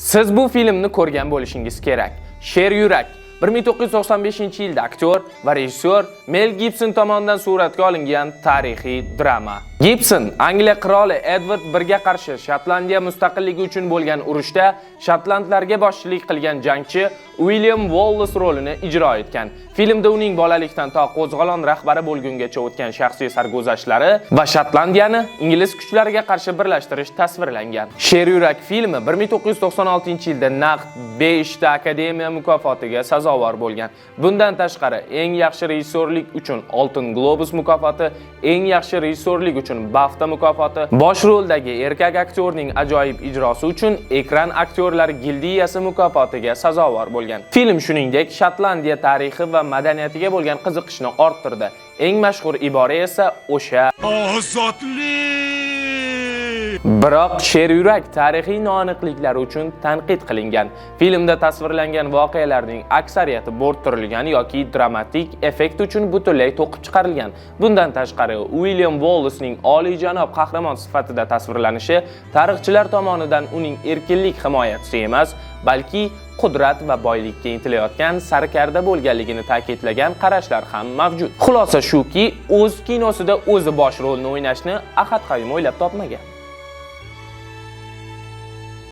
Siz bu filmni ko'rgan bo'lishingiz kerak. Sher yurak 1995-yilda aktyor va rejissyor Mel Gibson tomonidan suratga olingan tarixiy drama. Gibson Angliya qiroli Edward 1 ga qarshi Shotlandiya mustaqilligi uchun bo'lgan urushda shotlandlarga boshchilik qilgan jangchi William Wallace rolini ijro etgan. Filmda uning bolalikdan to qo'zg'olon rahbari bo'lgungacha o'tgan shaxsiy sarguzashtlari va Shotlandiyani ingliz kuchlariga qarshi birlashtirish tasvirlangan. Sher yurak filmi 1996-yilda naqd 5 ta akademiya mukofotiga sazovor bo'lgan. Bundan tashqari, eng yaxshi rejissyorlik uchun Oltin Globus mukofoti, eng yaxshi rejissyorlik uchun BAFTA mukofoti, bosh roldagi erkak aktyorning ajoyib ijrosi uchun Ekran aktyorlar gildiyasi mukofotiga sazovor bo'lgan. Film shuningdek, Shotlandiya tarixi va madaniyatiga bo'lgan qiziqishni orttirdi. Eng mashhur ibora esa o'sha Ozodlik! Biroq Sher yurak tarixiy noaniqliklari uchun tanqid qilingan. Filmda tasvirlangan voqealarning aksariyati bo'rttirilgan yoki dramatik effekt uchun butunlay to'qib chiqarilgan. Bundan tashqari, William Wallace'ning oliyjanob qahramon sifatida tasvirlanishi tarixchilar tomonidan uning erkinlik himoyachisi emas, balki qudrat va boylikka intilayotgan sarkarda bo'lganligini ta'kidlagan qarashlar ham mavjud. Xulosa shuki, o'z kinosida o'zi bosh rolni o'ynashni Ahad Qayum o'ylab topmagan.